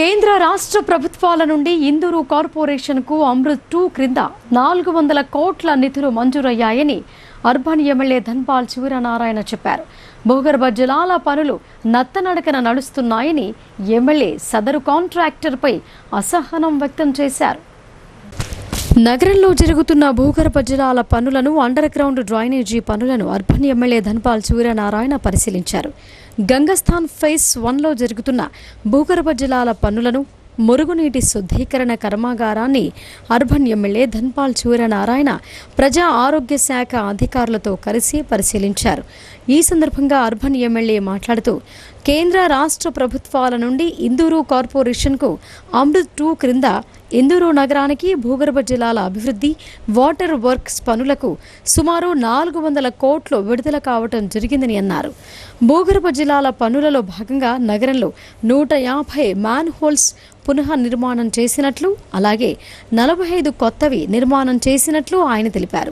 కేంద్ర రాష్ట్ర ప్రభుత్వాల నుండి ఇందూరు కార్పొరేషన్కు అమృత్ టూ క్రింద నాలుగు వందల కోట్ల నిధులు మంజూరయ్యాయని అర్బన్ ఎమ్మెల్యే ధన్పాల్ సూర్యనారాయణ చెప్పారు. భూగర్భ జలాల పనులు నత్తనడకన నడుస్తున్నాయని ఎమ్మెల్యే సదరు కాంట్రాక్టర్పై అసహనం వ్యక్తం చేశారు. నగరంలో జరుగుతున్న భూగర్భ జలాల పనులను అండర్ గ్రౌండ్ డ్రైనేజీ పనులను అర్బన్ ఎమ్మెల్యే ధన్పాల్ సూర్యనారాయణ పరిశీలించారు. గంగస్థాన్ ఫేస్ వన్లో జరుగుతున్న భూగర్భ జలాల పనులను మురుగునీటి శుద్ధీకరణ కర్మాగారాన్ని అర్బన్ ఎమ్మెల్యే ధన్పాల్ సూర్యనారాయణ ప్రజా ఆరోగ్య శాఖ అధికారులతో కలిసి పరిశీలించారు. ఈ సందర్భంగా అర్బన్ ఎమ్మెల్యే మాట్లాడుతూ కేంద్ర రాష్ట్ర ప్రభుత్వాల నుండి ఇందూరు కార్పొరేషన్కు అమృత్ టూ క్రింద ఇందూరు నగరానికి భూగర్భ జలాల అభివృద్ధి వాటర్ వర్క్స్ పనులకు సుమారు నాలుగు వందల కోట్లు విడుదల కావటం జరిగిందని అన్నారు. భూగర్భ జలాల పనులలో భాగంగా నగరంలో నూట యాభై మ్యాన్ హోల్స్ పునః నిర్మాణం చేసినట్లు అలాగే నలభై ఐదు కొత్తవి నిర్మాణం చేసినట్లు ఆయన తెలిపారు.